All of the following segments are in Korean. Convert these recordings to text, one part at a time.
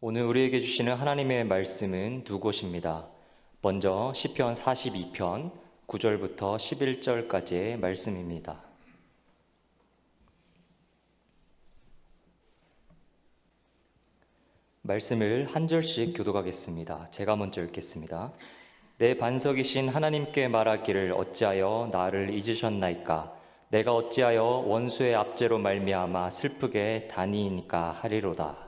오늘 우리에게 주시는 하나님의 말씀은 두 곳입니다. 먼저 시편 42편 9절부터 11절까지의 말씀입니다. 말씀을 한 절씩 교독하겠습니다. 제가 먼저 읽겠습니다. 내 반석이신 하나님께 말하기를 어찌하여 나를 잊으셨나이까 내가 어찌하여 원수의 압제로 말미암아 슬프게 다니니까 하리로다.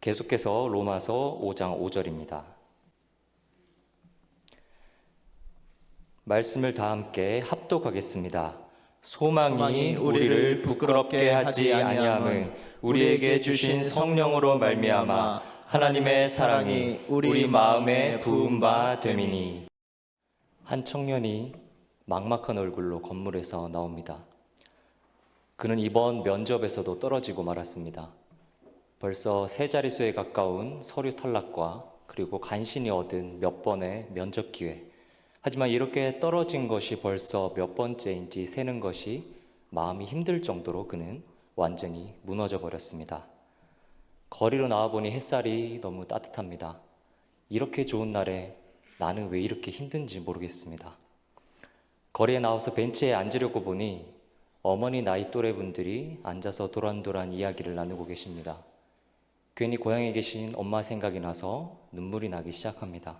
계속해서 로마서 5장 5절입니다. 말씀을 다 함께 합독하겠습니다. 소망이 소망이 우리를 부끄럽게 하지 아니함은 우리에게 주신 성령으로 말미암아 하나님의 사랑이 우리 마음에 부은 바 됨이니 한 청년이 막막한 얼굴로 건물에서 나옵니다. 그는 이번 면접에서도 떨어지고 말았습니다. 벌써 세 자릿수에 가까운 서류 탈락과 그리고 간신히 얻은 몇 번의 면접 기회. 하지만 이렇게 떨어진 것이 벌써 몇 번째인지 세는 것이 마음이 힘들 정도로 그는 완전히 무너져 버렸습니다. 거리로 나와보니 햇살이 너무 따뜻합니다. 이렇게 좋은 날에 나는 왜 이렇게 힘든지 모르겠습니다. 거리에 나와서 벤치에 앉으려고 보니 어머니 나이 또래 분들이 앉아서 도란도란 이야기를 나누고 계십니다. 괜히 고향에 계신 엄마 생각이 나서 눈물이 나기 시작합니다.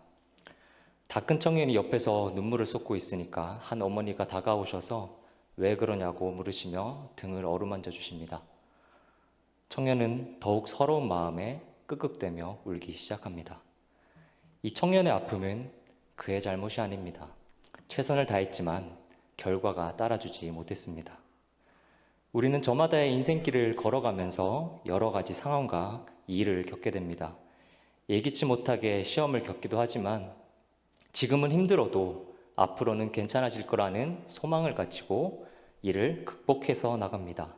다 큰 청년이 옆에서 눈물을 쏟고 있으니까 한 어머니가 다가오셔서 왜 그러냐고 물으시며 등을 어루만져 주십니다. 청년은 더욱 서러운 마음에 끄끄대며 울기 시작합니다. 이 청년의 아픔은 그의 잘못이 아닙니다. 최선을 다했지만 결과가 따라주지 못했습니다. 우리는 저마다의 인생길을 걸어가면서 여러 가지 상황과 일을 겪게 됩니다. 예기치 못하게 시험을 겪기도 하지만 지금은 힘들어도 앞으로는 괜찮아질 거라는 소망을 가지고 이를 극복해서 나갑니다.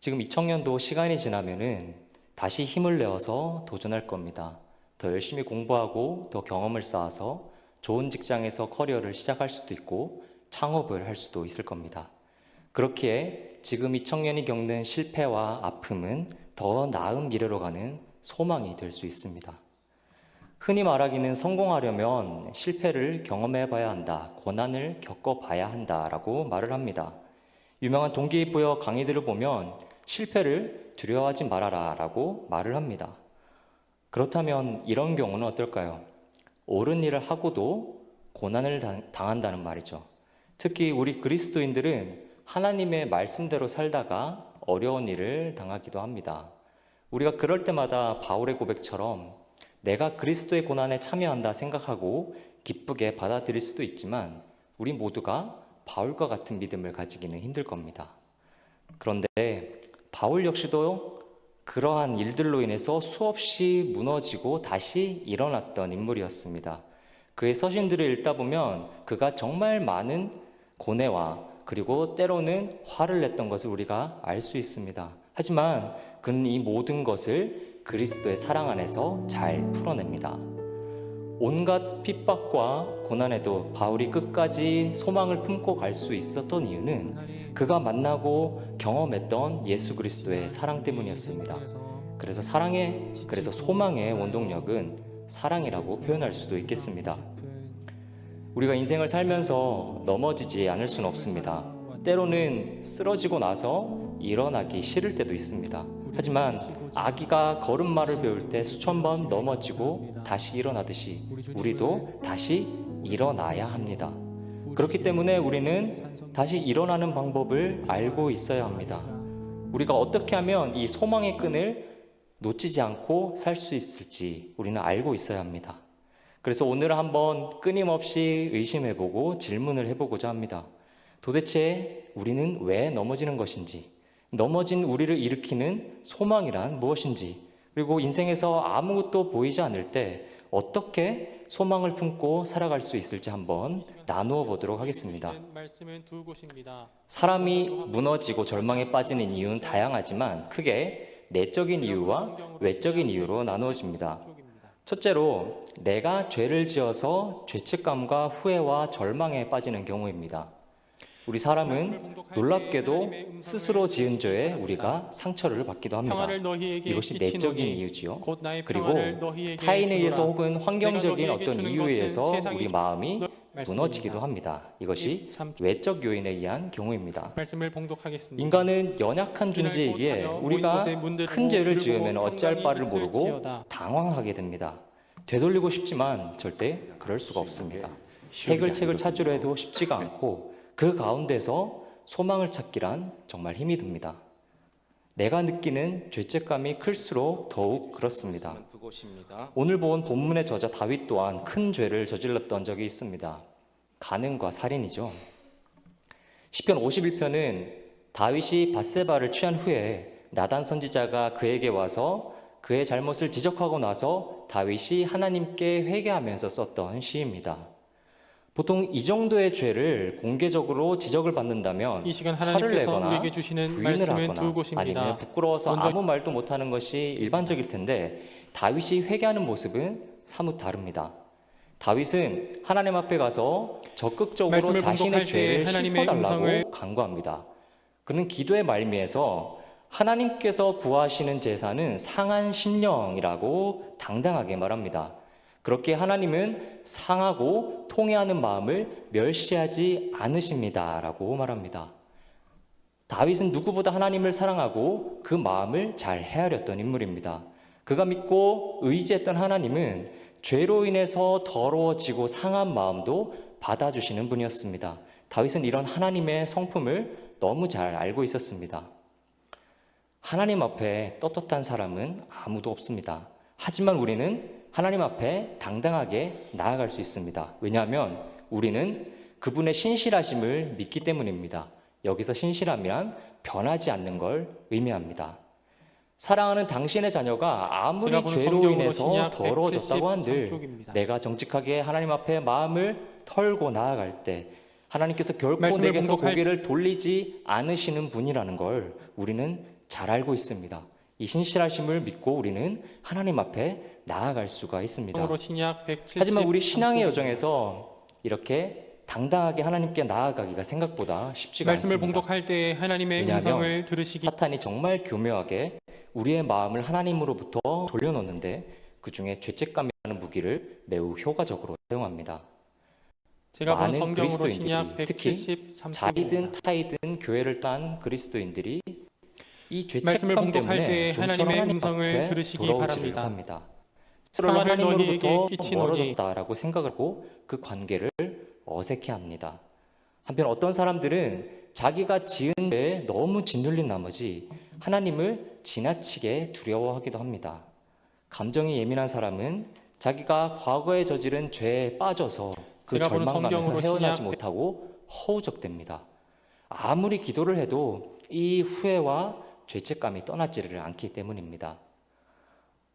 지금 이 청년도 시간이 지나면은 다시 힘을 내어서 도전할 겁니다. 더 열심히 공부하고 더 경험을 쌓아서 좋은 직장에서 커리어를 시작할 수도 있고 창업을 할 수도 있을 겁니다. 그렇기에 지금 이 청년이 겪는 실패와 아픔은 더 나은 미래로 가는 소망이 될 수 있습니다. 흔히 말하기는 성공하려면 실패를 경험해 봐야 한다, 고난을 겪어 봐야 한다 라고 말을 합니다. 유명한 동기부여 강의들을 보면 실패를 두려워하지 말아라 라고 말을 합니다. 그렇다면 이런 경우는 어떨까요? 옳은 일을 하고도 고난을 당- 당한다는 말이죠. 특히 우리 그리스도인들은 하나님의 말씀대로 살다가 어려운 일을 당하기도 합니다. 우리가 그럴 때마다 바울의 고백처럼 내가 그리스도의 고난에 참여한다 생각하고 기쁘게 받아들일 수도 있지만 우리 모두가 바울과 같은 믿음을 가지기는 힘들 겁니다. 그런데 바울 역시도 그러한 일들로 인해서 수없이 무너지고 다시 일어났던 인물이었습니다. 그의 서신들을 읽다 보면 그가 정말 많은 고뇌와 그리고 때로는 화를 냈던 것을 우리가 알 수 있습니다. 하지만 그는 이 모든 것을 그리스도의 사랑 안에서 잘 풀어냅니다. 온갖 핍박과 고난에도 바울이 끝까지 소망을 품고 갈 수 있었던 이유는 그가 만나고 경험했던 예수 그리스도의 사랑 때문이었습니다. 그래서 사랑의 그래서 소망의 원동력은 사랑이라고 표현할 수도 있겠습니다. 우리가 인생을 살면서 넘어지지 않을 수는 없습니다. 때로는 쓰러지고 나서 일어나기 싫을 때도 있습니다. 하지만 아기가 걸음마를 배울 때 수천 번 넘어지고 다시 일어나듯이 우리도 다시 일어나야 합니다. 그렇기 때문에 우리는 다시 일어나는 방법을 알고 있어야 합니다. 우리가 어떻게 하면 이 소망의 끈을 놓치지 않고 살 수 있을지 우리는 알고 있어야 합니다. 그래서 오늘 한번 끊임없이 의심해보고 질문을 해보고자 합니다. 도대체 우리는 왜 넘어지는 것인지, 넘어진 우리를 일으키는 소망이란 무엇인지, 그리고 인생에서 아무것도 보이지 않을 때 어떻게 소망을 품고 살아갈 수 있을지 한번 나누어 보도록 하겠습니다. 사람이 무너지고 절망에 빠지는 이유는 다양하지만 크게 내적인 이유와 외적인 이유로 나누어집니다. 첫째로 내가 죄를 지어서 죄책감과 후회와 절망에 빠지는 경우입니다. 우리 사람은 놀랍게도 스스로 지은 죄에 우리가 상처를 받기도 합니다. 이것이 내적인 이유지요. 그리고 타인에 의해서. 혹은 환경적인 어떤 이유에 의해서 우리 주- 마음이. 무너지기도 합니다. 이것이 3 외적 요인에 의한 경우입니다. 인간은 연약한 존재이기에 우리가 큰 죄를 지으면 어찌할 바를 모르고 당황하게 됩니다. 되돌리고 싶지만 절대 그럴 수가 없습니다. 해결책을 찾으려 해도 쉽지가 않고 그 가운데서 소망을 찾기란 정말 힘이 듭니다. 내가 느끼는 죄책감이 클수록 더욱 그렇습니다. 오늘 본 본문의 저자 다윗 또한 큰 죄를 저질렀던 적이 있습니다. 간음과 살인이죠. 시편 51편은 다윗이 바세바를 취한 후에 나단 선지자가 그에게 와서 그의 잘못을 지적하고 나서 다윗이 하나님께 회개하면서 썼던 시입니다. 보통 이 정도의 죄를 공개적으로 지적을 받는다면 이 시간 하나님께서 내거나 우리에게 주시는 부인을 말씀은 두 곳입니다. 아니면 부끄러워서 먼저- 아무 말도 못하는 것이 일반적일 텐데 다윗이 회개하는 모습은 사뭇 다릅니다. 다윗은 하나님 앞에 가서 적극적으로 자신의 죄를 씻어달라고 음성을 간구합니다. 그는 기도의 말미에서 하나님께서 구하시는 제사는 상한 심령이라고 당당하게 말합니다. 그렇게 하나님은 상하고 통해하는 마음을 멸시하지 않으십니다 라고 말합니다. 다윗은 누구보다 하나님을 사랑하고 그 마음을 잘 헤아렸던 인물입니다. 그가 믿고 의지했던 하나님은 죄로 인해서 더러워지고 상한 마음도 받아주시는 분이었습니다. 다윗은 이런 하나님의 성품을 너무 잘 알고 있었습니다. 하나님 앞에 떳떳한 사람은 아무도 없습니다. 하지만 우리는 하나님 앞에 당당하게 나아갈 수 있습니다. 왜냐하면 우리는 그분의 신실하심을 믿기 때문입니다. 여기서 신실함이란 변하지 않는 걸 의미합니다. 사랑하는 당신의 자녀가 아무리 죄로 인해서 더러워졌다고 한들 173쪽입니다. 내가 정직하게 하나님 앞에 마음을 털고 나아갈 때 하나님께서 결코 내게서 봉독할- 고개를 돌리지 않으시는 분이라는 걸 우리는 잘 알고 있습니다. 이 신실하심을 믿고 우리는 하나님 앞에 나아갈 수가 있습니다. 성으로 신약 173 하지만 우리 신앙의. 여정에서 이렇게 당당하게 하나님께 나아가기가 생각보다 쉽지가 말씀을 않습니다. 봉독할 때 하나님의 음성을 들으시기 사탄이 정말 교묘하게 우리의 마음을 하나님으로부터 돌려놓는데 그 중에 죄책감이라는 무기를 매우 효과적으로 사용합니다. 제가 본 많은 성경으로 그리스도인들이 특히 173쪽입니다. 자이든 타이든 교회를 딴 그리스도인들이 이 말씀을 죄책감 봉독할 때문에 때 좀처럼 하나님의 하나님 음성을 앞에 들으시기 바랍니다. 못합니다. 스스로 평화를 하나님으로부터 너희에게 끼치노니 멀어졌다라고 생각을 하고 그 관계를 어색해합니다. 한편 어떤 사람들은 자기가 지은 죄에 너무 짓눌린 나머지 하나님을 지나치게 두려워하기도 합니다. 감정이 예민한 사람은 자기가 과거에 저지른 죄에 빠져서 그 제가 절망감에서 성경으로 헤어나지 신약- 못하고 허우적됩니다. 아무리 기도를 해도 이 후회와 죄책감이 떠나지를 않기 때문입니다.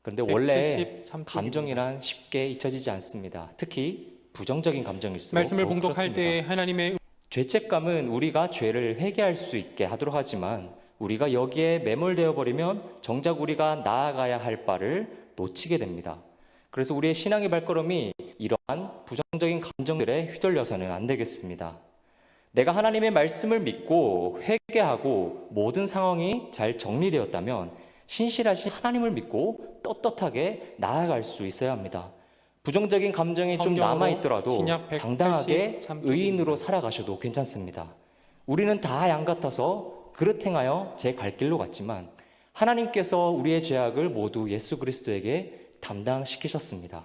그런데 원래 173 쪽입니다. 감정이란 쉽게 잊혀지지 않습니다. 특히 부정적인 감정일수록 말씀을 봉독할. 때 하나님의 죄책감은 우리가 죄를 회개할 수 있게 하도록 하지만 우리가 여기에 매몰되어 버리면 정작 우리가 나아가야 할 바를 놓치게 됩니다. 그래서 우리의 신앙의 발걸음이 이러한 부정적인 감정들에 휘둘려서는 안 되겠습니다. 내가 하나님의 말씀을 믿고 회개하고 모든 상황이 잘 정리되었다면 신실하신 하나님을 믿고 떳떳하게 나아갈 수 있어야 합니다. 부정적인 감정이 좀 남아 있더라도 신약 183 당당하게. 의인으로 살아가셔도 괜찮습니다. 우리는 다 양 같아서 그릇 행하여 제 갈 길로 갔지만 하나님께서 우리의 죄악을 모두 예수 그리스도에게 담당시키셨습니다.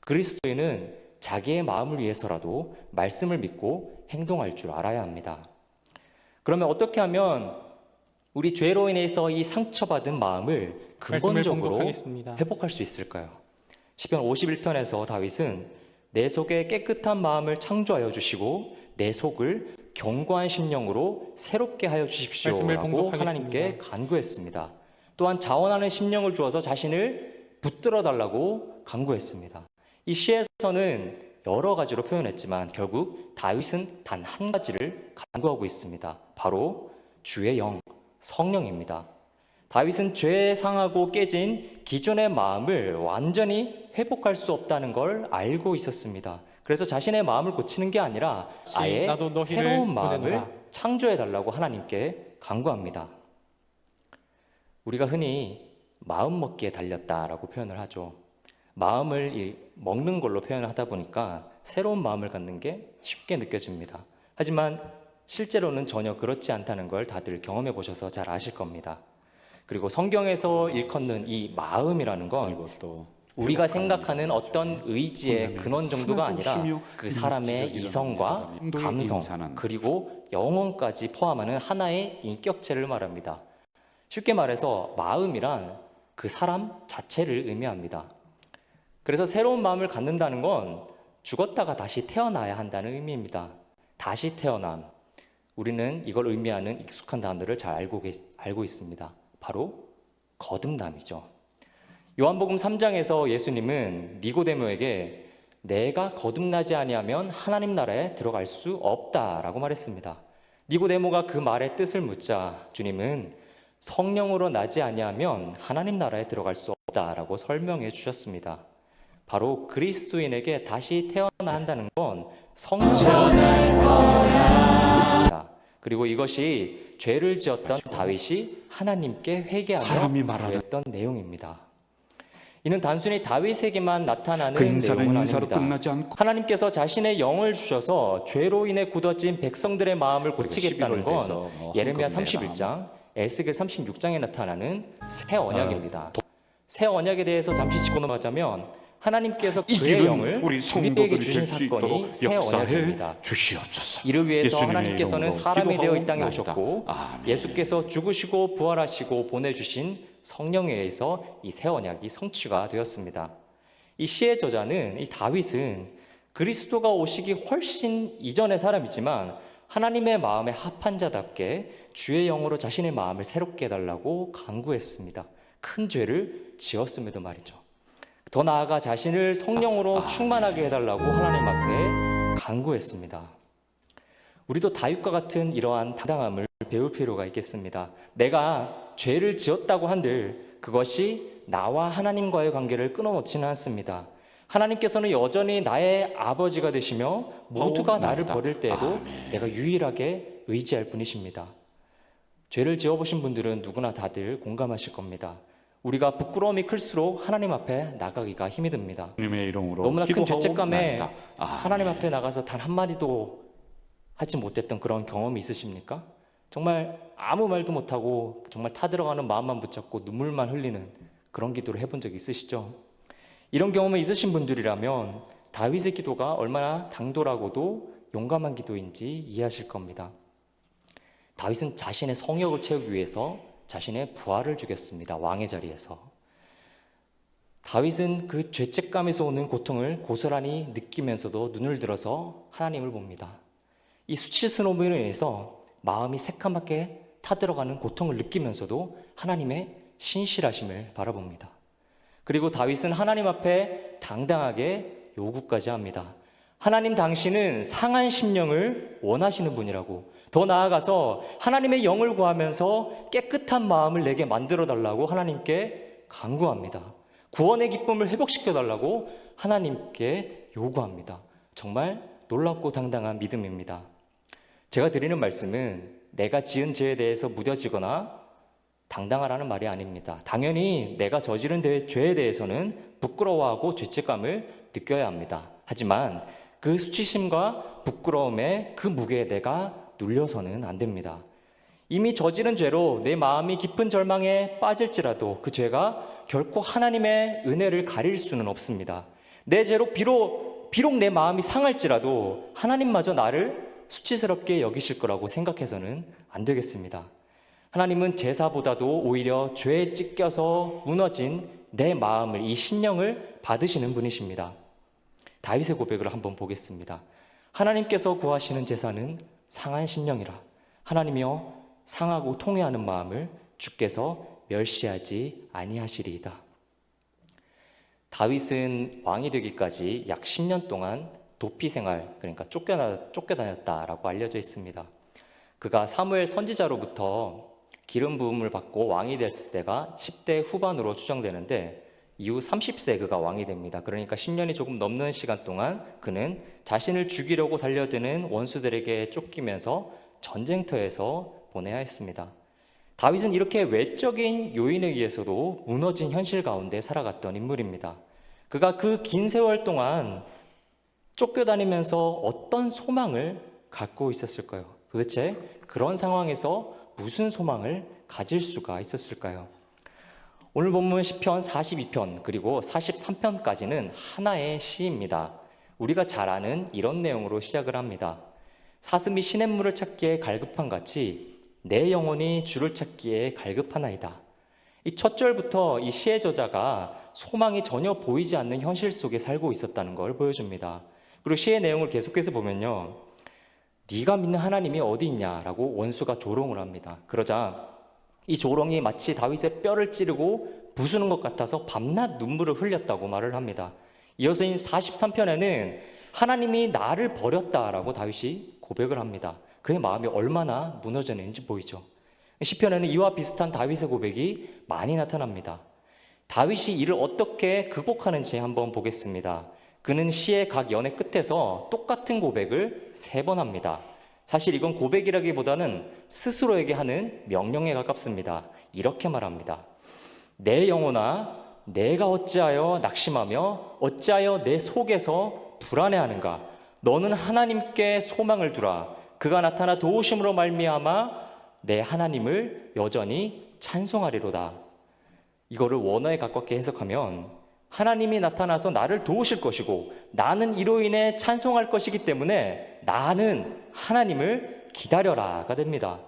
그리스도인은 자기의 마음을 위해서라도 말씀을 믿고 행동할 줄 알아야 합니다. 그러면 어떻게 하면 우리 죄로 인해서 이 상처받은 마음을 근본적으로. 회복할 수 있을까요? 시편 51편에서 다윗은 내 속에 깨끗한 마음을 창조하여 주시고 내 속을 견고한 심령으로 새롭게 하여 주십시오라고. 하나님께 간구했습니다. 또한 자원하는 심령을 주어서 자신을 붙들어 달라고 간구했습니다. 이 시에서는 여러 가지로 표현했지만 결국 다윗은 단 한 가지를 간구하고 있습니다. 바로 주의 영, 성령입니다. 다윗은 죄에 상하고 깨진 기존의 마음을 완전히 회복할 수 없다는 걸 알고 있었습니다. 그래서 자신의 마음을 고치는 게 아니라 아예 새로운 마음을. 창조해 달라고 하나님께 간구합니다. 우리가 흔히 마음 먹기에 달렸다라고 표현을 하죠. 마음을 이- 먹는 걸로 표현을 하다 보니까 새로운 마음을 갖는 게 쉽게 느껴집니다. 하지만 실제로는 전혀 그렇지 않다는 걸 다들 경험해 보셔서 잘 아실 겁니다. 그리고 성경에서 일컫는 이 마음이라는 건 우리가 생각하는 어떤 의지의 근원 정도가 아니라 그 사람의 이성과 감성 그리고 영혼까지 포함하는 하나의 인격체를 말합니다. 쉽게 말해서 마음이란 그 사람 자체를 의미합니다. 그래서 새로운 마음을 갖는다는 건 죽었다가 다시 태어나야 한다는 의미입니다. 다시 태어남. 우리는 이걸 의미하는 익숙한 단어를 잘 알고, 계- 알고 있습니다. 바로 거듭남이죠. 요한복음 3장에서 예수님은 니고데모에게 내가 거듭나지 아니하면 하나님 나라에 들어갈 수 없다라고 말했습니다. 니고데모가 그 말의 뜻을 묻자 주님은 성령으로 나지 아니하면 하나님 나라에 들어갈 수 없다라고 설명해 주셨습니다. 바로 그리스도인에게 다시 태어나 한다는 건 성령의 거야. 그리고 이것이 죄를 지었던 다윗이 하나님께 회개하며 구했던 내용입니다. 이는 단순히 다윗에게만 나타나는 그 인사는 내용은 인사로 아닙니다. 끝나지 않고 하나님께서 자신의 영을 주셔서 죄로 인해 굳어진 백성들의 마음을 고치겠다는 11월 건뭐 예레미야 헌금 31장, 에스겔 36장에 나타나는 새 언약입니다. 새 언약에 대해서 잠시 짚고 넘어가자면 하나님께서 이 그의 길은 영을 우리 우리에게 성도들이 주신 될수 사건이 있도록 새 역사해 언약입니다. 주시옵소서. 이를 위해서 예수님의 하나님께서는 이름으로 사람이 되어 이 땅에 기도하옵나이다. 오셨고 아멘. 예수께서 죽으시고 부활하시고 보내주신 성령에 의해서 이 새 언약이 성취가 되었습니다. 이 시의 저자는 이 다윗은 그리스도가 오시기 훨씬 이전의 사람이지만 하나님의 마음에 합한 자답게 주의 영으로 자신의 마음을 새롭게 해달라고 간구했습니다. 큰 죄를 지었음에도 말이죠. 더 나아가 자신을 성령으로 충만하게 해달라고 하나님 앞에 간구했습니다. 우리도 다윗과 같은 이러한 당당함을 배울 필요가 있겠습니다. 내가 죄를 지었다고 한들 그것이 나와 하나님과의 관계를 끊어놓지는 않습니다. 하나님께서는 여전히 나의 아버지가 되시며 모두가 나를 하옵나이다. 버릴 때에도 아멘. 내가 유일하게 의지할 분이십니다. 죄를 지어보신 분들은 누구나 다들 공감하실 겁니다. 우리가 부끄러움이 클수록 하나님 앞에 나가기가 힘이 듭니다. 주님의 이름으로 너무나 큰 죄책감에. 아, 하나님 앞에 나가서 단 한마디도 하지 못했던 그런 경험이 있으십니까? 정말 아무 말도 못하고 정말 타들어가는 마음만 붙잡고 눈물만 흘리는 그런 기도를 해본 적 있으시죠? 이런 경험이 있으신 분들이라면 다윗의 기도가 얼마나 당돌하고도 용감한 기도인지 이해하실 겁니다. 다윗은 자신의 성욕을 채우기 위해서 자신의 부하를 죽였습니다. 왕의 자리에서. 다윗은 그 죄책감에서 오는 고통을 고스란히 느끼면서도 눈을 들어서 하나님을 봅니다. 이 수치스러움으로 인해서 마음이 새까맣게 타들어가는 고통을 느끼면서도 하나님의 신실하심을 바라봅니다. 그리고 다윗은 하나님 앞에 당당하게 요구까지 합니다. 하나님 당신은 상한 심령을 원하시는 분이라고 더 나아가서 하나님의 영을 구하면서 깨끗한 마음을 내게 만들어 달라고 하나님께 간구합니다. 구원의 기쁨을 회복시켜 달라고 하나님께 요구합니다. 정말 놀랍고 당당한 믿음입니다. 제가 드리는 말씀은 내가 지은 죄에 대해서 무뎌지거나 당당하라는 말이 아닙니다. 당연히 내가 저지른 대- 죄에 대해서는 부끄러워하고 죄책감을 느껴야 합니다. 하지만 그 수치심과 부끄러움의 그 무게에 내가 눌려서는 안 됩니다. 이미 저지른 죄로 내 마음이 깊은 절망에 빠질지라도 그 죄가 결코 하나님의 은혜를 가릴 수는 없습니다. 내 죄로 비록 비록 내 마음이 상할지라도 하나님마저 나를 수치스럽게 여기실 거라고 생각해서는 안 되겠습니다. 하나님은 제사보다도 오히려 죄에 찢겨서 무너진 내 마음을 이 심령을 받으시는 분이십니다. 다윗의 고백을 한번 보겠습니다. 하나님께서 구하시는 제사는 상한 심령이라 하나님이여 상하고 통회하는 마음을 주께서 멸시하지 아니하시리이다. 다윗은 왕이 되기까지 약 10년 동안 도피 생활, 그러니까 쫓겨나, 쫓겨다녔다라고 알려져 있습니다. 그가 사무엘 선지자로부터 기름 부음을 받고 왕이 됐을 때가 10대 후반으로 추정되는데 이후 30세 그가 왕이 됩니다. 그러니까 10년이 조금 넘는 시간 동안 그는 자신을 죽이려고 달려드는 원수들에게 쫓기면서 전쟁터에서 보내야 했습니다. 다윗은 이렇게 외적인 요인에 의해서도 무너진 현실 가운데 살아갔던 인물입니다. 그가 그 긴 세월 동안 쫓겨다니면서 어떤 소망을 갖고 있었을까요? 도대체 그런 상황에서 무슨 소망을 가질 수가 있었을까요? 오늘 본문 시편 42편 그리고 43편까지는 하나의 시입니다. 우리가 잘 아는 이런 내용으로 시작을 합니다. 사슴이 시냇물을 찾기에 갈급한 같이 내 영혼이 주를 찾기에 갈급하나이다. 이 첫 절부터 이 시의 저자가 소망이 전혀 보이지 않는 현실 속에 살고 있었다는 걸 보여줍니다. 그리고 시의 내용을 계속해서 보면요. 네가 믿는 하나님이 어디 있냐라고 원수가 조롱을 합니다. 그러자 이 조롱이 마치 다윗의 뼈를 찌르고 부수는 것 같아서 밤낮 눈물을 흘렸다고 말을 합니다. 이어서 43편에는 하나님이 나를 버렸다라고 다윗이 고백을 합니다. 그의 마음이 얼마나 무너졌는지 보이죠. 시편에는 이와 비슷한 다윗의 고백이 많이 나타납니다. 다윗이 이를 어떻게 극복하는지 한번 보겠습니다. 그는 시의 각 연의 끝에서 똑같은 고백을 세 번 합니다. 사실 이건 고백이라기보다는 스스로에게 하는 명령에 가깝습니다. 이렇게 말합니다. 내 영혼아, 내가 어찌하여 낙심하며 어찌하여 내 속에서 불안해하는가? 너는 하나님께 소망을 두라. 그가 나타나 도우심으로 말미암아 내 하나님을 여전히 찬송하리로다. 이거를 원어에 가깝게 해석하면 하나님이 나타나서 나를 도우실 것이고 나는 이로 인해 찬송할 것이기 때문에 나는 하나님을 기다려라가 됩니다.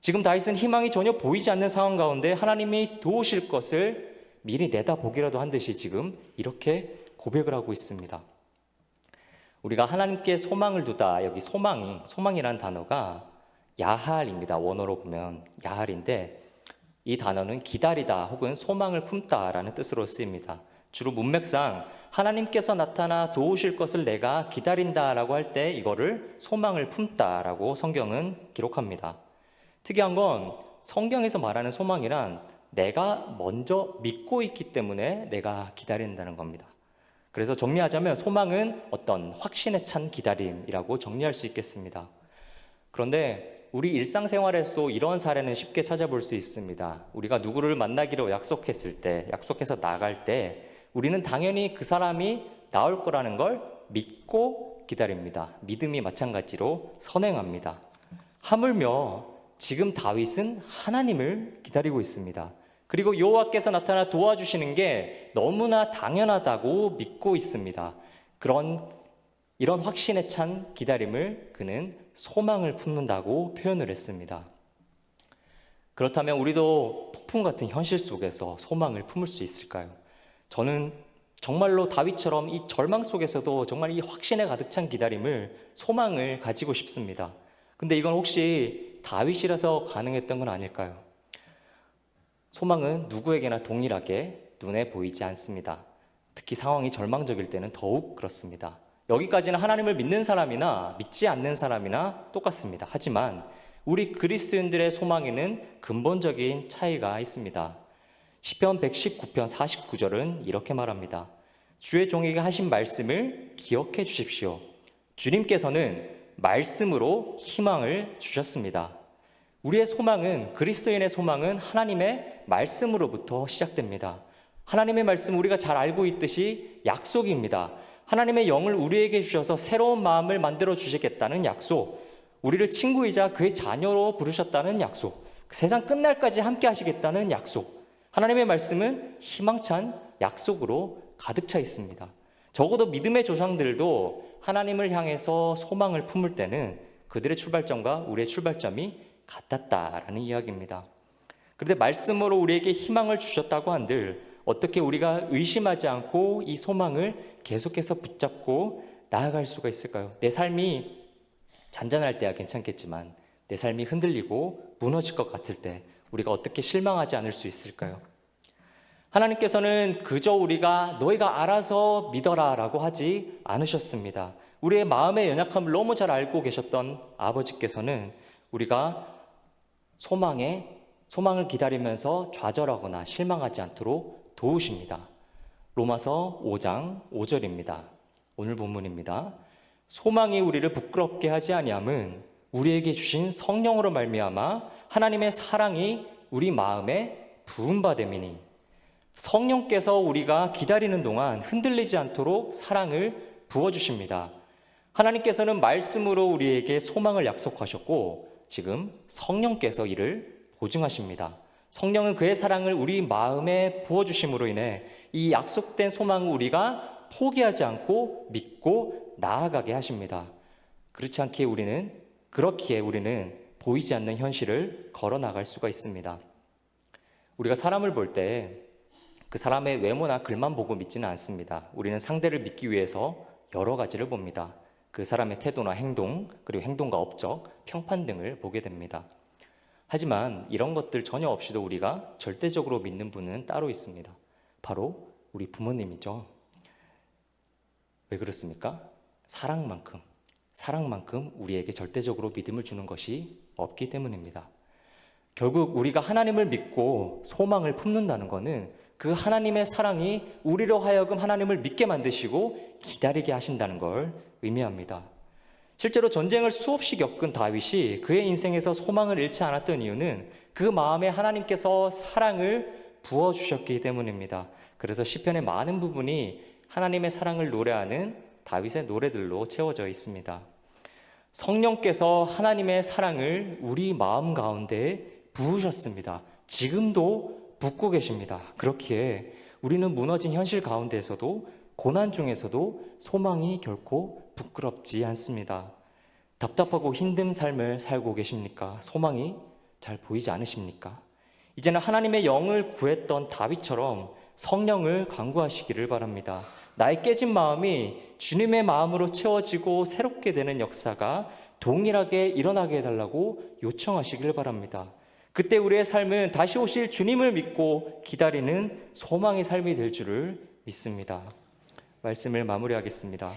지금 다윗은 희망이 전혀 보이지 않는 상황 가운데 하나님이 도우실 것을 미리 내다보기라도 한 듯이 지금 이렇게 고백을 하고 있습니다. 우리가 하나님께 소망을 두다 여기 소망이 소망이라는 단어가 야할입니다. 원어로 보면 야할인데 이 단어는 기다리다 혹은 소망을 품다라는 뜻으로 쓰입니다. 주로 문맥상 하나님께서 나타나 도우실 것을 내가 기다린다라고 할 때 이거를 소망을 품다라고 성경은 기록합니다. 특이한 건 성경에서 말하는 소망이란 내가 먼저 믿고 있기 때문에 내가 기다린다는 겁니다. 그래서 정리하자면 소망은 어떤 확신에 찬 기다림이라고 정리할 수 있겠습니다. 그런데 우리 일상생활에서도 이런 사례는 쉽게 찾아볼 수 있습니다. 우리가 누구를 만나기로 약속했을 때, 약속해서 나갈 때, 우리는 당연히 그 사람이 나올 거라는 걸 믿고 기다립니다. 믿음이 마찬가지로 선행합니다. 하물며 지금 다윗은 하나님을 기다리고 있습니다. 그리고 여호와께서 나타나 도와주시는 게 너무나 당연하다고 믿고 있습니다. 그런 이런 확신에 찬 기다림을 그는 소망을 품는다고 표현을 했습니다. 그렇다면 우리도 폭풍 같은 현실 속에서 소망을 품을 수 있을까요? 저는 정말로 다윗처럼 이 절망 속에서도 정말 이 확신에 가득 찬 기다림을 소망을 가지고 싶습니다. 근데 이건 혹시 다윗이라서 가능했던 건 아닐까요? 소망은 누구에게나 동일하게 눈에 보이지 않습니다. 특히 상황이 절망적일 때는 더욱 그렇습니다. 여기까지는 하나님을 믿는 사람이나 믿지 않는 사람이나 똑같습니다. 하지만 우리 그리스도인들의 소망에는 근본적인 차이가 있습니다. 시편 119편 49절은 이렇게 말합니다. 주의 종에게 하신 말씀을 기억해 주십시오. 주님께서는 말씀으로 희망을 주셨습니다. 우리의 소망은 그리스도인의 소망은 하나님의 말씀으로부터 시작됩니다. 하나님의 말씀 우리가 잘 알고 있듯이 약속입니다. 하나님의 영을 우리에게 주셔서 새로운 마음을 만들어 주시겠다는 약속. 우리를 친구이자 그의 자녀로 부르셨다는 약속. 세상 끝날까지 함께 하시겠다는 약속. 하나님의 말씀은 희망찬 약속으로 가득 차 있습니다. 적어도 믿음의 조상들도 하나님을 향해서 소망을 품을 때는 그들의 출발점과 우리의 출발점이 같았다라는 이야기입니다. 그런데 말씀으로 우리에게 희망을 주셨다고 한들 어떻게 우리가 의심하지 않고 이 소망을 계속해서 붙잡고 나아갈 수가 있을까요? 내 삶이 잔잔할 때야 괜찮겠지만 내 삶이 흔들리고 무너질 것 같을 때 우리가 어떻게 실망하지 않을 수 있을까요? 하나님께서는 그저 우리가 너희가 알아서 믿어라 라고 하지 않으셨습니다. 우리의 마음의 연약함을 너무 잘 알고 계셨던 아버지께서는 우리가 소망에 소망을 기다리면서 좌절하거나 실망하지 않도록 도우십니다. 로마서 5장 5절입니다. 오늘 본문입니다. 소망이 우리를 부끄럽게 하지 아니함은 우리에게 주신 성령으로 말미암아 하나님의 사랑이 우리 마음에 부은 바 됨이니 성령께서 우리가 기다리는 동안 흔들리지 않도록 사랑을 부어 주십니다. 하나님께서는 말씀으로 우리에게 소망을 약속하셨고 지금 성령께서 이를 보증하십니다. 성령은 그의 사랑을 우리 마음에 부어 주심으로 인해 이 약속된 소망을 우리가 포기하지 않고 믿고 나아가게 하십니다. 그렇지 않기에 우리는 그렇기에 우리는 보이지 않는 현실을 걸어 나갈 수가 있습니다. 우리가 사람을 볼때 그 사람의 외모나 글만 보고 믿지는 않습니다. 우리는 상대를 믿기 위해서 여러 가지를 봅니다. 그 사람의 태도나 행동, 그리고 행동과 업적, 평판 등을 보게 됩니다. 하지만 이런 것들 전혀 없이도 우리가 절대적으로 믿는 분은 따로 있습니다. 바로 우리 부모님이죠. 왜 그렇습니까? 사랑만큼, 사랑만큼 우리에게 절대적으로 믿음을 주는 것이 없기 때문입니다. 결국 우리가 하나님을 믿고 소망을 품는다는 것은 그 하나님의 사랑이 우리로 하여금 하나님을 믿게 만드시고 기다리게 하신다는 걸 의미합니다. 실제로 전쟁을 수없이 겪은 다윗이 그의 인생에서 소망을 잃지 않았던 이유는 그 마음에 하나님께서 사랑을 부어 주셨기 때문입니다. 그래서 시편의 많은 부분이 하나님의 사랑을 노래하는 다윗의 노래들로 채워져 있습니다. 성령께서 하나님의 사랑을 우리 마음 가운데 부으셨습니다. 지금도 붓고 계십니다. 그렇기에 우리는 무너진 현실 가운데서도 고난 중에서도 소망이 결코 부끄럽지 않습니다. 답답하고 힘든 삶을 살고 계십니까? 소망이 잘 보이지 않으십니까? 이제는 하나님의 영을 구했던 다윗처럼 성령을 강구하시기를 바랍니다. 나의 깨진 마음이 주님의 마음으로 채워지고 새롭게 되는 역사가 동일하게 일어나게 해달라고 요청하시길 바랍니다. 그때 우리의 삶은 다시 오실 주님을 믿고 기다리는 소망의 삶이 될 줄을 믿습니다. 말씀을 마무리하겠습니다.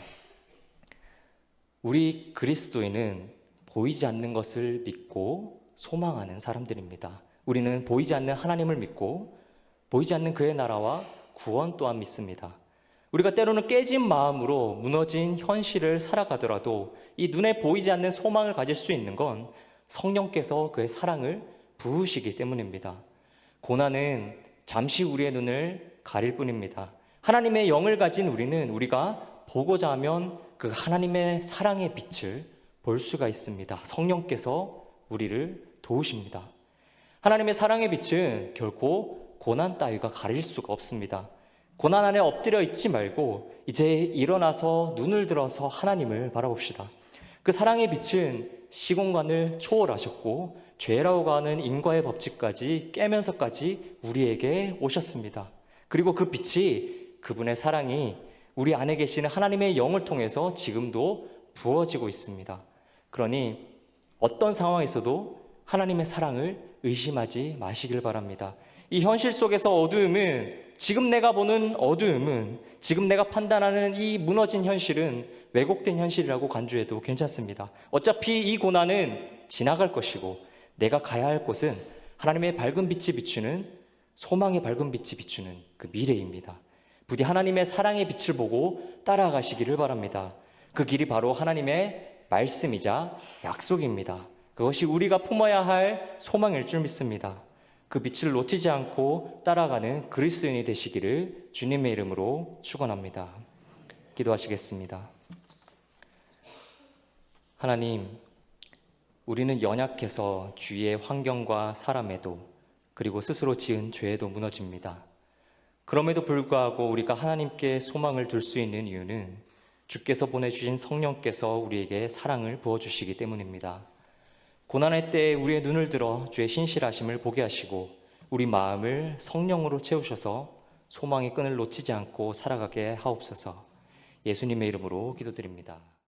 우리 그리스도인은 보이지 않는 것을 믿고 소망하는 사람들입니다. 우리는 보이지 않는 하나님을 믿고 보이지 않는 그의 나라와 구원 또한 믿습니다. 우리가 때로는 깨진 마음으로 무너진 현실을 살아가더라도 이 눈에 보이지 않는 소망을 가질 수 있는 건 성령께서 그의 사랑을 부으시기 때문입니다. 고난은 잠시 우리의 눈을 가릴 뿐입니다. 하나님의 영을 가진 우리는 우리가 보고자 하면 그 하나님의 사랑의 빛을 볼 수가 있습니다. 성령께서 우리를 도우십니다. 하나님의 사랑의 빛은 결코 고난 따위가 가릴 수가 없습니다. 고난 안에 엎드려 있지 말고 이제 일어나서 눈을 들어서 하나님을 바라봅시다. 그 사랑의 빛은 시공간을 초월하셨고 죄라고 하는 인과의 법칙까지 깨면서까지 우리에게 오셨습니다. 그리고 그 빛이 그분의 사랑이 우리 안에 계시는 하나님의 영을 통해서 지금도 부어지고 있습니다. 그러니 어떤 상황에서도 하나님의 사랑을 의심하지 마시길 바랍니다. 이 현실 속에서 어두움은 지금 내가 보는 어두움은 지금 내가 판단하는 이 무너진 현실은 왜곡된 현실이라고 간주해도 괜찮습니다. 어차피 이 고난은 지나갈 것이고 내가 가야 할 곳은 하나님의 밝은 빛이 비추는 소망의 밝은 빛이 비추는 그 미래입니다. 부디 하나님의 사랑의 빛을 보고 따라가시기를 바랍니다. 그 길이 바로 하나님의 말씀이자 약속입니다. 그것이 우리가 품어야 할 소망일 줄 믿습니다. 그 빛을 놓치지 않고 따라가는 그리스도인이 되시기를 주님의 이름으로 축원합니다. 기도하시겠습니다. 하나님, 우리는 연약해서 주위의 환경과 사람에도 그리고 스스로 지은 죄에도 무너집니다. 그럼에도 불구하고 우리가 하나님께 소망을 둘 수 있는 이유는 주께서 보내주신 성령께서 우리에게 사랑을 부어주시기 때문입니다. 고난의 때에 우리의 눈을 들어 주의 신실하심을 보게 하시고 우리 마음을 성령으로 채우셔서 소망의 끈을 놓치지 않고 살아가게 하옵소서 예수님의 이름으로 기도드립니다.